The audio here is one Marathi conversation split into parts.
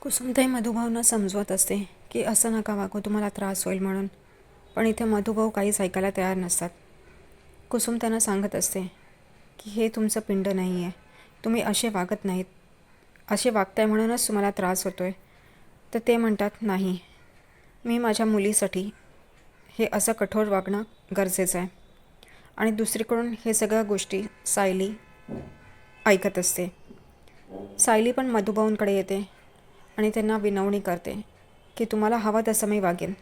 कुसुमताई मधुभावना समजवत असते की असं नका वागू तुम्हाला त्रास होईल म्हणून. पण इथे मधुभाऊ काहीच ऐकायला तयार नसतात. कुसुम त्यांना सांगत असते की हे तुमचं पिंड नाही आहे तुम्ही असे वागत नाहीत. असे वागताय म्हणूनच तुम्हाला त्रास होतो आहे तर ते म्हणतात नाही. मी माझ्या मुलीसाठी हे असं कठोर वागणं गरजेचं आहे. आणि दुसरीकडून हे सगळ्या गोष्टी सायली ऐकत असते. सायली पण मधुभाऊंकडे येते. आणि त्यांना विनवणी करते की तुम्हाला हवं तसं मी वागेन.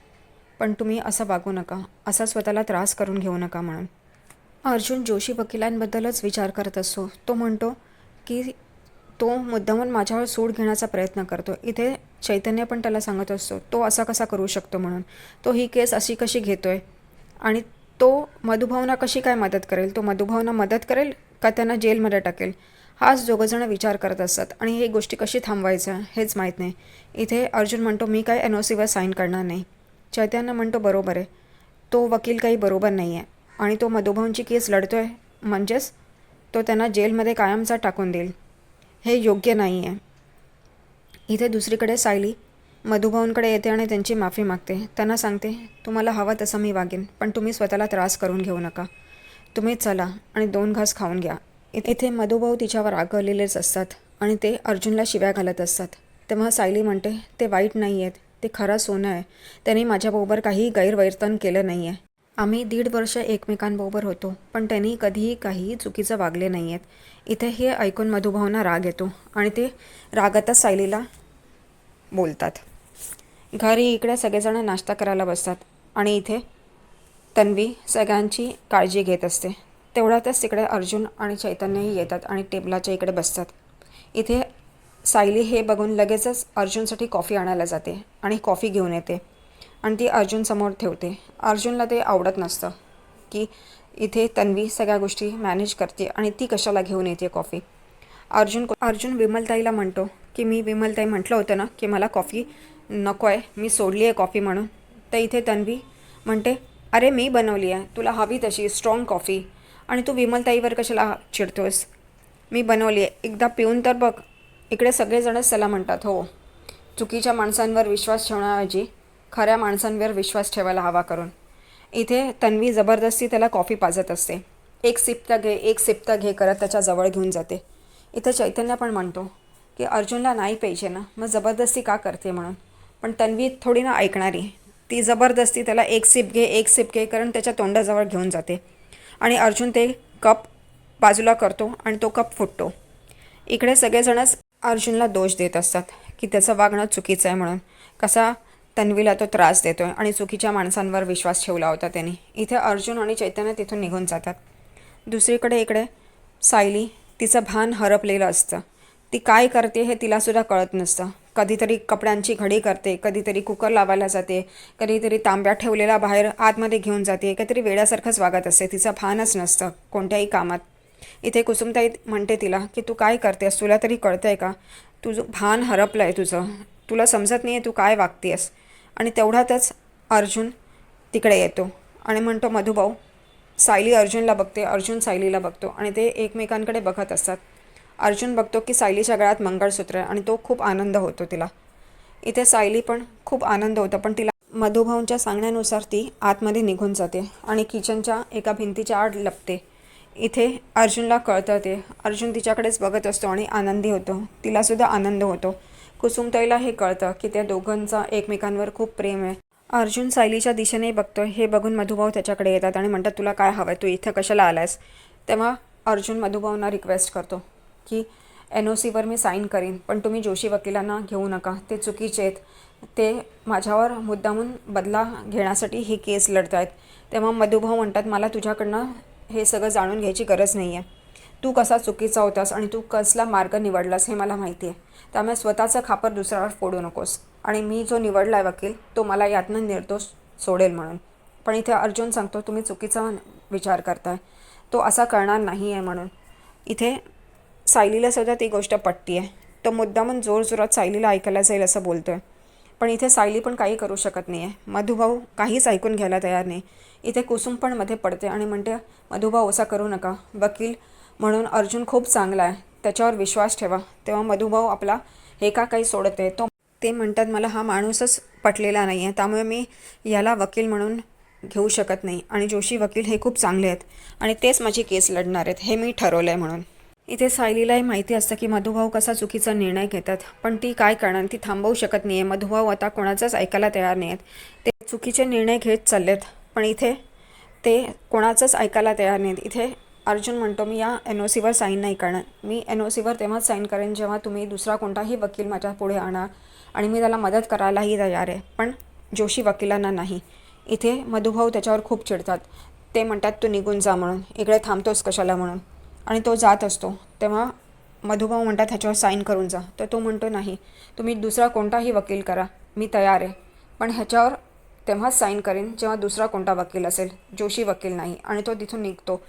पण तुम्ही असं वागू नका असा स्वतःला त्रास करून घेऊ नका म्हणून. अर्जुन जोशी वकिलांबद्दलच विचार करत असतो. तो म्हणतो की तो मुद्दामून माझ्यावर सूड घेण्याचा प्रयत्न करतो. इथे चैतन्य पण त्याला सांगत असतो तो असा कसा करू शकतो म्हणून. तो ही केस अशी कशी घेतो आहे आणि तो मधुभावना कशी काय मदत करेल? तो मधुभावना मदत करेल का त्यांना जेलमध्ये टाकेल? हाच दोघंजणं विचार करत असतात आणि ही गोष्टी कशी थांबवायचं हेच माहीत नाही. इथे अर्जुन म्हणतो मी काय एन ओ सीवर साईन करणार नाही. चैतन्य म्हणतो बरोबर आहे. तो वकील काही बरोबर नाही आहे आणि तो मधुभाऊंची केस लढतो आहे म्हणजेच तो त्यांना जेलमध्ये कायमचा टाकून देईल. हे योग्य नाही आहे इथे दुसरीकडे सायली मधुभाऊंकडे येते आणि त्यांची माफी मागते. त्यांना सांगते तुम्हाला हवं तसं मी वागेन पण तुम्ही स्वतःला त्रास करून घेऊ नका. तुम्ही चला आणि दोन घास खाऊन घ्या. इथे मधुभाऊ तिच्यावर रागवलेलेच असतात आणि ते अर्जुनला शिव्या घालत असतात. तेव्हा सायली म्हणते ते वाईट नाही आहेत ते खरं सोनं आहे. त्याने माझ्याबरोबर काही गैरवर्तन केलं नाही आहे आम्ही दीड वर्ष एकमेकांबरोबर होतो पण त्यांनी कधीही काही चुकीचं वागले नाही आहेत इथे हे ऐकून मधुभावना राग येतो आणि ते रागातच सायलीला बोलतात. घरी इकडे सगळेजण नाश्ता करायला बसतात आणि इथे तन्वी सगळ्यांची काळजी घेत असते. तेवढ्यातच तिकडे अर्जुन आणि चैतन्यही येतात आणि टेबलाच्या इकडे बसतात. इथे सायली हे बघून लगेचच अर्जुनसाठी कॉफी आणायला जाते आणि कॉफी घेऊन येते आणि ती अर्जुनसमोर ठेवते. अर्जुनला ते आवडत नसतं की इथे तन्वी सगळ्या गोष्टी मॅनेज करते आणि ती कशाला घेऊन येते कॉफी. अर्जुन अर्जुन विमलताईला म्हणतो की मी विमलताई म्हटलं होतं ना की मला कॉफी नको आहे मी सोडली आहे कॉफी म्हणून. तर इथे तन्वी म्हणते अरे मी बनवली आहे तुला हवी तशी स्ट्रॉंग कॉफी आणि तू विमलताईवर कशाला चिडतोस मी बनवली आहे. एकदा पिऊन तर बघ. इकडे सगळेजणच त्याला म्हणतात हो. चुकीच्या माणसांवर विश्वास ठेवण्याऐवजी खऱ्या माणसांवर विश्वास ठेवायला हवा करून. इथे तन्वी जबरदस्ती त्याला कॉफी पाजत असते. एक सिप्ता घे एक सिप्ता घे करत त्याच्याजवळ घेऊन जाते. इथे चैतन्य पण म्हणतो की अर्जुनला नाही पाहिजे ना. मग जबरदस्ती का करते म्हणून? पण तन्वी थोडी ना ऐकणारी. ती जबरदस्ती त्याला एक सिप घे एक सिप घे कारण त्याच्या तोंडाजवळ घेऊन जाते. आणि अर्जुन ते कप बाजूला करतो आणि तो कप फुटतो. इकडे सगळेजणच अर्जुनला दोष देत असतात की त्याचं वागणं चुकीचं आहे म्हणून. कसा तन्वीला तो त्रास देतो आहे आणि चुकीच्या माणसांवर विश्वास ठेवला होता त्यांनी. इथे अर्जुन आणि चैतन्य तिथून निघून जातात. दुसरीकडे इकडे सायली तिचं भान हरपलेलं असतं. ती काय करते हे तिलासुद्धा कळत नसतं. कधीतरी कपड्यांची घडी करते कधीतरी कुकर लावायला जाते कधीतरी तांब्या ठेवलेला बाहेर आतमध्ये घेऊन जाते काहीतरी वेड्यासारखंच वागत असते तिचं भानच नसतं कोणत्याही कामात. इथे कुसुमताई म्हणते तिला की तू काय करतेस? तुला तरी कळतं आहे का? तुझं भान हरपलं आहे तुझं. तुला समजत नाही आहे तू काय वागतेस. आणि तेवढ्यातच अर्जुन तिकडे येतो आणि म्हणतो मधुभाऊ सायली अर्जुनला बघते अर्जुन सायलीला बघतो. आणि ते एकमेकांकडे बघत असतात. अर्जुन बघतो की सायलीच्या गळ्यात मंगळसूत्र आहे आणि तो खूप आनंद होतो तिला. इथे सायली पण खूप आनंद होतो पण तिला मधुभाऊंच्या सांगण्यानुसार ती आतमध्ये निघून जाते आणि किचनच्या एका भिंतीच्या आड लपते. इथे अर्जुनला कळतं ते अर्जुन तिच्याकडेच बघत असतो आणि आनंदी होतो. तिलासुद्धा आनंद होतो. कुसुमताईला हे कळतं की त्या दोघांचा एकमेकांवर खूप प्रेम आहे. अर्जुन सायलीच्या दिशेने बघतो हे बघून मधुभाऊ त्याच्याकडे येतात आणि म्हणतात तुला काय हवं आहे तू इथं कशाला आलायस? तेव्हा अर्जुन मधुभाऊंना रिक्वेस्ट करतो. की एन ओ सीवर मी साईन करीन. पण तुम्ही जोशी वकिलांना घेऊ नका. ते चुकीचे आहेत. ते माझ्यावर मुद्दामून बदला घेण्यासाठी ही केस लढत आहेत तेव्हा मधुभाऊ म्हणतात मला तुझ्याकडनं हे सगळं जाणून घ्यायची गरज नाही आहे तू कसा चुकीचा होतास आणि तू कसला मार्ग निवडलास हे मला माहिती आहे त्यामुळे स्वतःचं खापर दुसऱ्यावर फोडू नकोस. आणि मी जो निवडला आहे वकील तो मला यातनं निर्दोष सोडेल म्हणून. पण इथे अर्जुन सांगतो तुम्ही चुकीचा विचार करताय. तो असा करणार नाही आहे म्हणून. इथे सायलीला सुद्धा ती गोष्ट पटती आहे. तो मुद्दामून जोरजोरात सायलीला ऐकायला जाईल असं बोलतो आहे पण इथे सायली पण काही करू शकत नाही आहे मधुभाऊ काहीच ऐकून घ्यायला तयार नाही. इथे कुसुम पण मध्ये पडते आणि म्हणते मधुभाऊ असा करू नका. वकील म्हणून अर्जुन खूप चांगला आहे. त्याच्यावर विश्वास ठेवा. तेव्हा मधुभाऊ आपला हे का काही सोडत. आहे तो ते म्हणतात मला हा माणूसच पटलेला नाही आहे त्यामुळे मी याला वकील म्हणून घेऊ शकत नाही. आणि जोशी वकील हे खूप चांगले आहेत. आणि तेच माझी केस लढणार आहेत. हे मी ठरवलं आहे म्हणून. इथे सायलीलाही माहिती असतं की मधुभाऊ कसा चुकीचा निर्णय घेतात. पण ती काय करणार? ती थांबवू शकत नाही आहे मधुभाऊ आता कोणाचाच ऐकायला तयार नाही आहेत ते चुकीचे निर्णय घेत चाललेत. पण इथे ते कोणाचंच ऐकायला तयार नाहीत इथे अर्जुन म्हणतो मी या एन ओ सीवर साईन नाही करणार. मी एन ओ सीवर तेव्हाच साईन करेन जेव्हा तुम्ही दुसरा कोणताही वकील माझ्या पुढे आणा आणि मी त्याला मदत करायलाही तयार आहे. पण जोशी वकिलांना नाही. इथे मधुभाऊ त्याच्यावर खूप चिडतात. ते म्हणतात तू निघून जा म्हणून. इकडे थांबतोस कशाला म्हणून? आणि तो जात असतो. तेव्हा मधुभाऊ म्हणतात ह्याच्यावर साईन करून जा. तर तो म्हणतो नाही. तुम्ही दुसरा कोणताही वकील करा. मी तयार आहे. पण ह्याच्यावर तेव्हाच साईन करेन जेव्हा दुसरा कोणता वकील असेल. जोशी वकील नाही. आणि तो तिथून निघतो.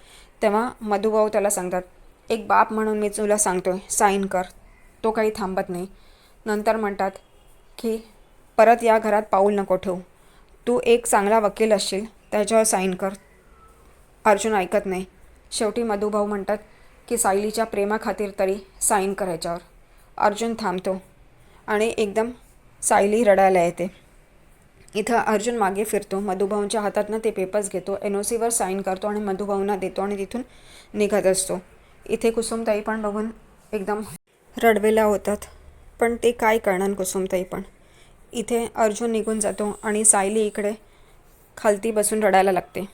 तेव्हा मधुभाऊ त्याला सांगतात एक बाप म्हणून मी तुला सांगतो आहे साईन कर. तो काही थांबत नाही. नंतर म्हणतात की परत या घरात पाऊल नको ठेवू. तू एक चांगला वकील असशील. त्याच्यावर साईन कर. अर्जुन ऐकत नाही. शेवटी मधुभाऊ म्हणतात की सायलीच्या प्रेमाखातीर तरी साईन करायच्यावर. अर्जुन थांबतो आणि एकदम सायली रडायला येते. इथं अर्जुन मागे फिरतो. मधुभाऊंच्या हातातनं ते पेपर्स घेतो. एन ओ सीवर साईन करतो आणि मधुभाऊंना देतो आणि तिथून निघत असतो. इथे कुसुमताई पण बघून एकदम रडवेल्या होतात. पण ते काय करणार कुसुमताई पण? इथे अर्जुन निघून जातो आणि सायली इकडे खालती बसून रडायला लागते.